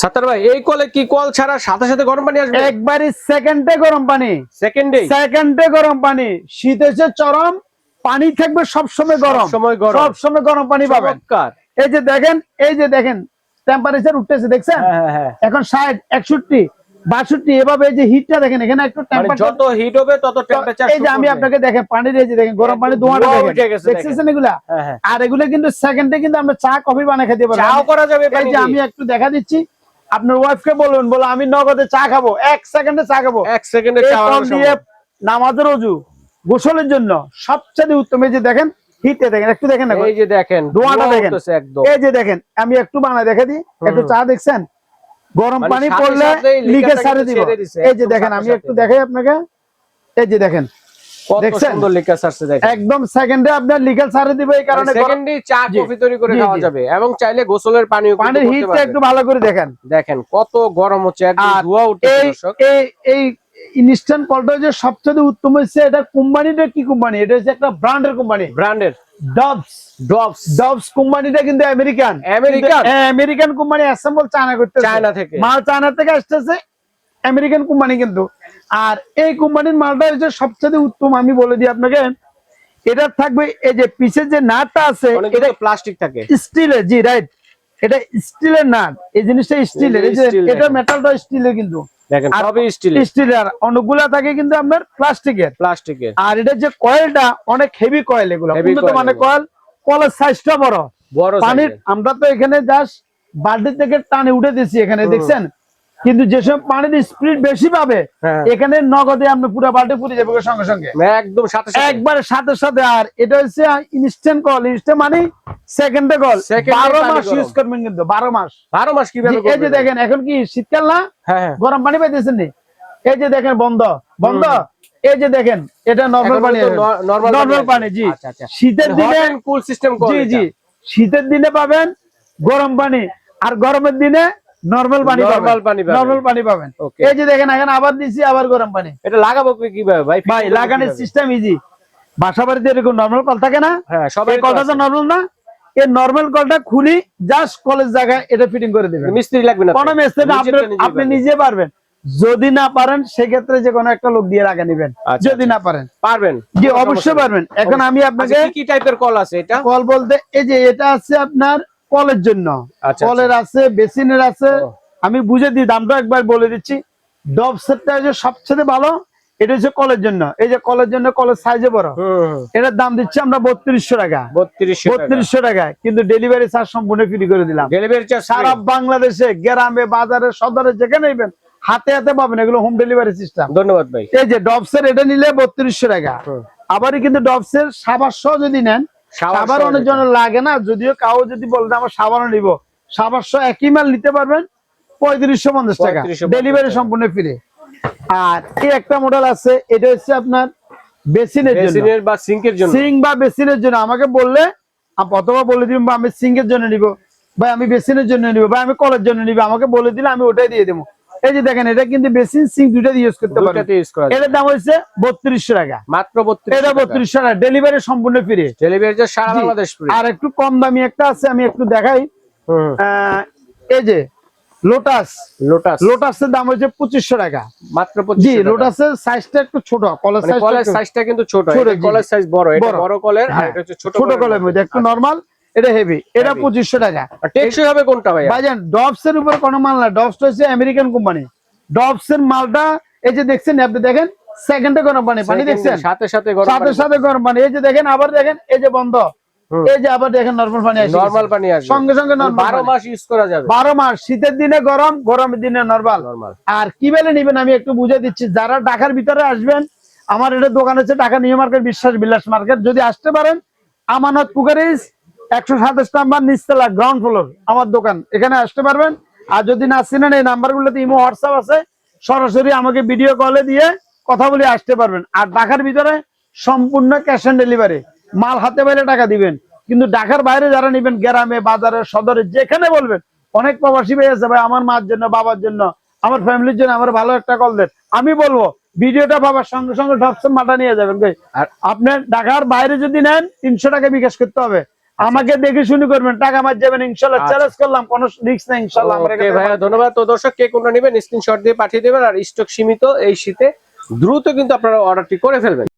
সাত্তার ভাই এই কলে কি কল ছাড়া সাথে সাথে গরম পানি আসবে? একবারই সেকেন্ডে গরম পানি। সেকেন্ডে সেকেন্ডে গরম পানি। শীত এসে চরম পানি থাকবে সবসময় গরম সবসময় গরম। সবসময় গরম পানি পাবেন। এই যে দেখেন এই যে দেখেন টেম্পারেচার উঠতেছে দেখছেন? হ্যাঁ হ্যাঁ হ্যাঁ। এখন ষাট একষট্টি বাষট্টি এভাবে এই যে হিটটা দেখেন এখানে একটু মানে টেম্পারেচার যত হিট হবে তত টেম্পারেচার এই যে আমি আপনাকে দেখেন পানির এই যে দেখেন গরম পানি ধোঁয়াটা ধোঁয়া দেখেন। উঠে দেখছেন এগুলা? আর এগুলো কিন্তু সেকেন্ডে কিন্তু আমরা চা কফি বানিয়ে খেতে পারব। চাও করা যাবে এই যে আমি একটু দেখা দিচ্ছি আপনার ওয়াইফকে বলুন বলো আমি নগদে চা খাব এক সেকেন্ডে চা খাব। এক সেকেন্ডে চা দিয়ে নামাজের অজু গোসলের জন্য সবচেয়ে উত্তম এই যে দেখেন হিটে দেখেন একটু দেখেন না এই যে দেখেন ধোঁয়াটা দেখেন। একদম। এই যে দেখেন আমি একটু বানায় দেখে দিই একটু চা দেখছেন? গরম মানে পানি পড়লে লিকে সারে দিব। এই যে দেখেন আমি একটু দেখাই আপনাকে। এই যে দেখেন দেখছেন? সুন্দর লিকার দেখেন। একদম সেকেন্ডে আপনার লিকেল সারে দিবে এই কারণে সেকেন্ডে চা কফি তৈরি করে খাওয়া যাবে এবং চাইলে গোসলের পানিও কিন্তু পানির হিটটা একটু ভালো করে দেখেন। দেখেন কত গরম হচ্ছে একদম ধোঁয়া উঠছে দর্শক। এই এই ইনস্ট্যান্ট কলটা সবচেয়ে উত্তম হচ্ছে এটা কোম্পানিটা কি কোম্পানি? এটা হচ্ছে একটা ব্র্যান্ডের কোম্পানি। ব্র্যান্ডের ডবস ডবস ডবস কোম্পানিটা কিন্তু American American? American company assemble China করতে চায়না থেকে। মাল চায়না থেকে আসতেছে আমেরিকান কোম্পানি কিন্তু। আর এই কোম্পানির মালটা হচ্ছে সবচেয়ে উত্তম আমি বলে দিই আপনাকে এটা থাকবে এই যে পিছের যে নাটটা আছে এটা প্লাস্টিক থাকে। স্টিলের জি রাইট এটা স্টিলের নাট এই জিনিসটা স্টিলের এই যে এটা। মেটালটা স্টিলের কিন্তু। দেখেন আর সবই স্টিলের। অনেকগুলা থাকে কিন্তু আপনার প্লাস্টিকের প্লাস্টিকের আর এটা যে কয়েলটা অনেক হেভি কয়েল এগুলো উন্নত মানে। কয়েল কলের সাইজটা বড়। বড় পানির আমরা তো এখানে জাস্ট বাল্টি থেকে টানে উঠে দিচ্ছি এখানে দেখছেন? কিন্তু যেসব পানির স্পিড বেশি পাবে হ্যাঁ। এখানে নগদে আপনি পুরো বাল্টি পুড়ে যাবে সঙ্গে সঙ্গে। একদম সাথে সাথে। একবারে সাথে সাথে আর এটা হচ্ছে ইনস্ট্যান্ট কল ইনস্ট্যান্ট মানে সেকেন্ডে কল বারো মাস ইউজ করবেন কিন্তু বারো মাস। বারো মাস কীভাবে এই যে দেখেন এখন কি শীতকাল না? হ্যাঁ হ্যাঁ। গরম পানি পাইতেছেন নি? এই যে দেখেন বন্ধ। বন্ধ? এই যে দেখেন এটা নর্মাল পানি নর্মাল পানি পানি জি। আচ্ছা, আচ্ছা। শীতের দিনে কুল সিস্টেম জি জি। শীতের দিনে পাবেন গরম পানি আর গরমের দিনে নর্মাল পানি পাবেন। পানি পাবেন। নর্মাল পানি পাবেন। এই যে দেখেন এখন আবার দিছি আবার গরম পানি। এটা লাগাবো কীভাবে ভাই? ভাই লাগানোর সিস্টেম ইজি বাসা বাড়িতে এরকম নর্মাল কল থাকে না? হ্যাঁ সবাই কলটা তো নর্মাল না এই নর্মাল কলটা খুলি জাস্ট কলেজ জায়গায় এটা ফিটিং করে দিবেন। মিস্ত্রি লাগবে না কোনো নিজেরটা আপনি। নিজে পারবেন। যদি না পারেন সেক্ষেত্রে যে কোনো একটা লোক দিয়ে রাখা নিবেন। আচ্ছা, যদি না পারেন। পারবেন। জি অবশ্যই পারবেন। এখন আমি আপনাকে আচ্ছা, কি কি টাইপের কল আছে এটা? কল বলতে এই যে এটা আছে আপনার কলের জন্য। আচ্ছা, কলের আছে বেসিনের আছে। আমি বুঝে দিই দামটা একবার বলে দিচ্ছি। ডব সেটটা হচ্ছে সবচেয়ে ভালো এটা হচ্ছে কলের জন্য। এই যে কলের জন্য কলের সাইজে বড়। এটার দাম দিচ্ছি আমরা বত্রিশশো টাকা। বত্রিশশো টাকা। কিন্তু ডেলিভারি চার্জ সম্পূর্ণ ফ্রি করে দিলাম। ডেলিভারি চার্জ সারা বাংলাদেশে গ্রামে বাজারে সদরে যেখানে নেবেন হাতে হাতে পাবেন এগুলো হোম ডেলিভারি সিস্টেম ধন্যবাদ ভাই। এই যে ডবসের এটা নিলে বত্রিশশো টাকা। আবারই কিন্তু ডবসের সাবার সহ যদি নেন অনেক যেটা। লাগে না যদিও কাউ যদি বলে আমার সাবারও নিব সাবার একই মাল নিতে পারবেন পঁয়ত্রিশশো পঞ্চাশ টাকা ডেলিভারি সম্পূর্ণ ফ্রি আর এই একটা মডেল আছে এটা হচ্ছে আপনার বেসিনের জন্য। বা সিঙ্কের জন্য। সিং বা বেসিনের জন্য। আমাকে বললে আপ- অথবা বলে দিবেন বা আমি সিঙ্কের জন্য নিব ভাই আমি বেসিনের জন্য নিব ভাই আমি কলের জন্য নিব। আমাকে বলে দিলে আমি ওটাই দিয়ে দেবো। এই যে দেখেন এটা কিন্তু বেসিন সিং দুইটা ইউজ করতে পারবেন। দুটাতে ইউজ করা যায়। এটার দাম হচ্ছে বত্রিশশো টাকা। মাত্র বত্রিশ এটা বত্রিশশো টাকা। ডেলিভারি সম্পূর্ণ ফ্রি ডেলিভারি সারা বাংলাদেশ। আর একটু কম দামি একটা আছে আমি একটু দেখাই। এই যে লোটাস লোটাস লোটাসের দাম হচ্ছে পঁচিশশো টাকা। মাত্র জি লোটাসের সাইজটা একটু ছোট কলের মানে কলের সাইজটা কিন্তু ছোট। কলের সাইজ বড় এটা বড়। কলের আর হ্যাঁ, এটা হচ্ছে ছোট ছোট কলের মধ্যে একটু নরমাল এটা হেভি এটা পঁচিশশো টাকা। টেকসই হবে কোনটা ভাই ভাইজান ডবস এর উপর কোনো মাল না ডবস হচ্ছে আমেরিকান কোম্পানি। ডবস এর মালটা এই যে দেখছেন আপনি দেখেন সেকেন্ডে গরম পানি পানি দেখছেন? সাথে সাথে গরম সাথে সাথে গরম পানি এই যে দেখেন আবার দেখেন এই যে বন্ধ। এই যে আবার দেখেন নরমাল পানি আসে নরমাল পানি আসবে। সঙ্গে সঙ্গে নরমাল মাস ইউজ করা যাবে। বারো মাস শীতের দিনে গরম গরমের দিনে নরমাল নরমাল আর কি বেলে নিবেন আমি একটু বুঝে দিচ্ছি। যারা ঢাকার ভিতরে আসবেন আমার এটা দোকান হচ্ছে ঢাকা নিউ মার্কেট বিশ্বাস বিলাস মার্কেট। যদি আসতে পারেন আমানত পুকুরিস একশো সাতাশ নাম্বার নিচতলা গ্রাউন্ড ফ্লোর আমার দোকান। এখানে আসতে পারবেন। আর যদি না চিনেন এই নাম্বার গুলোতে ইমো হোয়াটসঅ্যাপ আছে। সরাসরি আমাকে ভিডিও কলে দিয়ে কথা বলে আসতে পারবেন। আর ঢাকার ভিতরে সম্পূর্ণ ক্যাশ অন ডেলিভারি মাল হাতে পাইলে টাকা দিবেন। কিন্তু ঢাকার বাইরে যারা নিবেন গ্রামে বাজারে সদরে যেখানে বলবেন অনেক প্রবাসী ভাই আছে ভাই আমার মার জন্য বাবার জন্য আমার ফ্যামিলির জন্য আমার ভালো একটা কল দেন। আমি বলব ভিডিওটা বাবার সঙ্গে সঙ্গে ঢপসন মাটা নিয়ে যাবেন আর আপনার ঢাকার বাইরে যদি নেন তিনশো টাকা বিকাশ করতে হবে। আমাকে দেখে শুনে করবেন টাকা মার যাবেন ইনশাল্লাহ আচ্ছা। চ্যালেঞ্জ করলাম কোনো রিস্ক নাই ইনশাল্লাহ ভাইয়া ধন্যবাদ। তো দর্শক কে কোনটা নেবেন স্ক্রিনশট দিয়ে পাঠিয়ে দেবেন আর স্টক সীমিত এই শীতে দ্রুত কিন্তু আপনারা অর্ডারটি করে ফেলবেন।